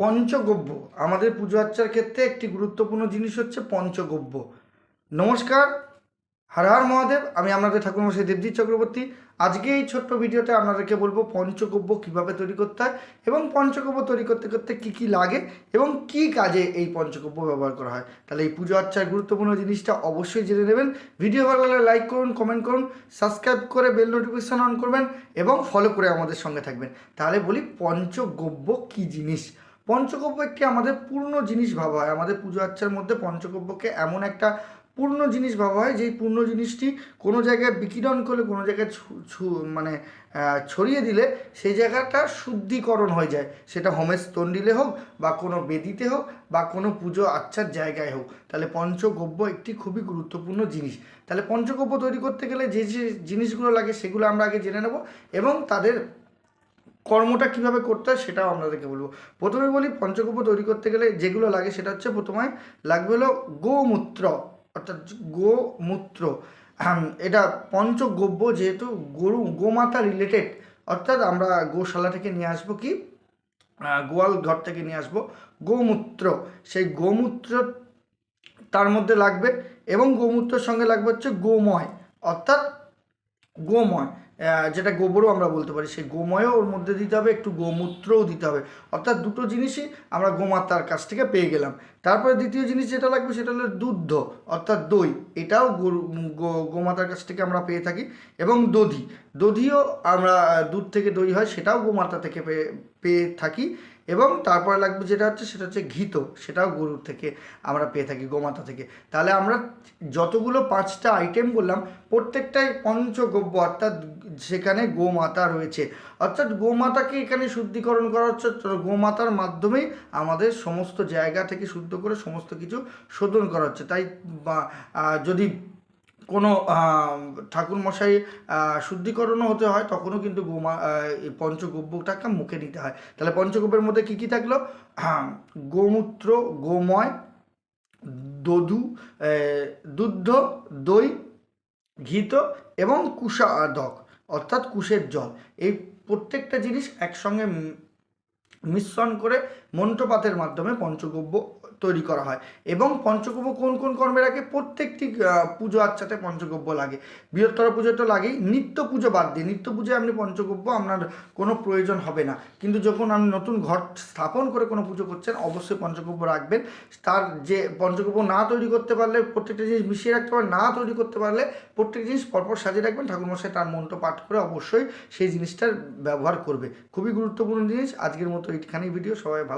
পঞ্চগব্য। আমাদের পুজো আর্চার ক্ষেত্রে একটি গুরুত্বপূর্ণ জিনিস হচ্ছে পঞ্চগব্য। নমস্কার, হর হর মহাদেব, আমি আপনাদের ঠাকুরমশাই দেবজিৎ চক্রবর্তী। আজকে এই ছোট্ট ভিডিওতে আপনাদেরকে বলব পঞ্চগব্য কীভাবে তৈরি করতে হয় এবং পঞ্চগব্য তৈরি করতে করতে কি কি লাগে এবং কি কাজে এই পঞ্চগব্য ব্যবহার করা হয়। তাহলে এই পুজো আর্চার গুরুত্বপূর্ণ জিনিসটা অবশ্যই জেনে নেবেন। ভিডিও ভালো লাগলে লাইক করুন কমেন্ট করুন সাবস্ক্রাইব করে বেল নোটিফিকেশন অন করবেন এবং ফলো করে আমাদের সঙ্গে থাকবেন। তাহলে বলি পঞ্চগব্য কি জিনিস? পঞ্চগব্য একটি আমাদের পূর্ণ জিনিস ভাবা হয়। আমাদের পুজো আর্চার মধ্যে পঞ্চগব্যকে এমন একটা পূর্ণ জিনিস ভাবা হয়, যেই পূর্ণ জিনিসটি কোনো জায়গায় বিকিরণ করলে, কোনো জায়গায় মানে ছড়িয়ে দিলে সেই জায়গাটা শুদ্ধিকরণ হয়ে যায়। সেটা হোমের স্তন্ডিলে হোক বা কোনো বেদিতে হোক বা কোনো পুজো আচ্ছার জায়গায় হোক। তাহলে পঞ্চগব্য একটি খুবই গুরুত্বপূর্ণ জিনিস। তাহলে পঞ্চগব্য তৈরি করতে গেলে যে যে জিনিসগুলো লাগে সেগুলো আমরা আগে জেনে নেব এবং তাদের কর্মটা কীভাবে করতে হয় সেটাও আপনাদেরকে বলব। প্রথমে বলি পঞ্চগব্য তৈরি করতে গেলে যেগুলো লাগে সেটা হচ্ছে প্রথমে লাগবে হলো গোমূত্র, অর্থাৎ গোমূত্র। এটা পঞ্চগব্য যেহেতু গরু, গোমাতা রিলেটেড অর্থাৎ আমরা গোশালা থেকে নিয়ে আসব কি? গোয়াল ঘর থেকে নিয়ে আসব গোমূত্র। সেই গোমূত্র তার মধ্যে লাগবে এবং গোমূত্রের সঙ্গে লাগবে হচ্ছে গোময়, অর্থাৎ গোময় যেটা গোবরও আমরা বলতে পারি। সেই গোময়ও ওর মধ্যে দিতে হবে, একটু গোমূত্রও দিতে হবে। অর্থাৎ দুটো জিনিসই আমরা গোমাতার কাছ থেকে পেয়ে গেলাম। তারপরে দ্বিতীয় জিনিস যেটা লাগবে সেটা হলো দুধ অর্থাৎ দই। এটাও গরু গোমাতার কাছ থেকে আমরা পেয়ে থাকি। এবং দধি। দধিও আমরা দুধ থেকে দই হয়, সেটাও গোমাতা থেকে পেয়ে পেয়ে থাকি। এবং তারপরে লাগবে যেটা হচ্ছে, সেটা হচ্ছে ঘিত। সেটাও গরুর থেকে আমরা পেয়ে থাকি, গোমাতা থেকে। তাহলে আমরা যতগুলো পাঁচটা আইটেম বললাম, প্রত্যেকটাই পঞ্চগব্য, অর্থাৎ সেখানে গোমাতা রয়েছে। অর্থাৎ গোমাতাকে এখানে শুদ্ধিকরণ করা হচ্ছে গোমাতার মাধ্যমেই আমাদের সমস্ত জায়গা থেকে শুদ্ধ করে সমস্ত কিছু শোধন করা হচ্ছে। তাই যদি কোনো ঠাকুর মশাই শুদ্ধিকরণও হতে হয়, তখনও কিন্তু গোমা পঞ্চগব্যটাকে মুখে নিতে হয়। তাহলে পঞ্চগব্যের মধ্যে কী কী থাকল? গোমূত্র, গোময়, দধু দুগ্ধ, দই, ঘিত এবং কুষাদক অর্থাৎ কুশের জল। এই প্রত্যেকটা জিনিস একসঙ্গে মিশ্রণ করে মন্ত্রপাতের মাধ্যমে পঞ্চগব্য তৈরি করা হয়। এবং পঞ্চগব্য কোন কোন কর্মে লাগে? প্রত্যেকটি পুজো আচ্ছাতে পঞ্চগব্য লাগে। বৃহত্তর পুজো তো লাগেই। নিত্য পুজো বাদ দিয়ে, নিত্য পুজোয় আপনি পঞ্চগব্য আপনার কোনো প্রয়োজন হবে না। কিন্তু যখন আপনি নতুন ঘর স্থাপন করে কোনো পুজো করছেন, অবশ্যই পঞ্চগব্য রাখবেন। তার যে, পঞ্চগব্য না তৈরি করতে পারলে, প্রত্যেকটা জিনিস মিশিয়ে রাখতে পারলে, না তৈরি করতে পারলে প্রত্যেক জিনিস পরপর সাজিয়ে রাখবেন। ঠাকুরমশাই তার মন্ত্র পাঠ করে অবশ্যই সেই জিনিসটার ব্যবহার করবে। খুবই গুরুত্বপূর্ণ জিনিস। আজকের মতো এইখানেই ভিডিও সবাই ভালো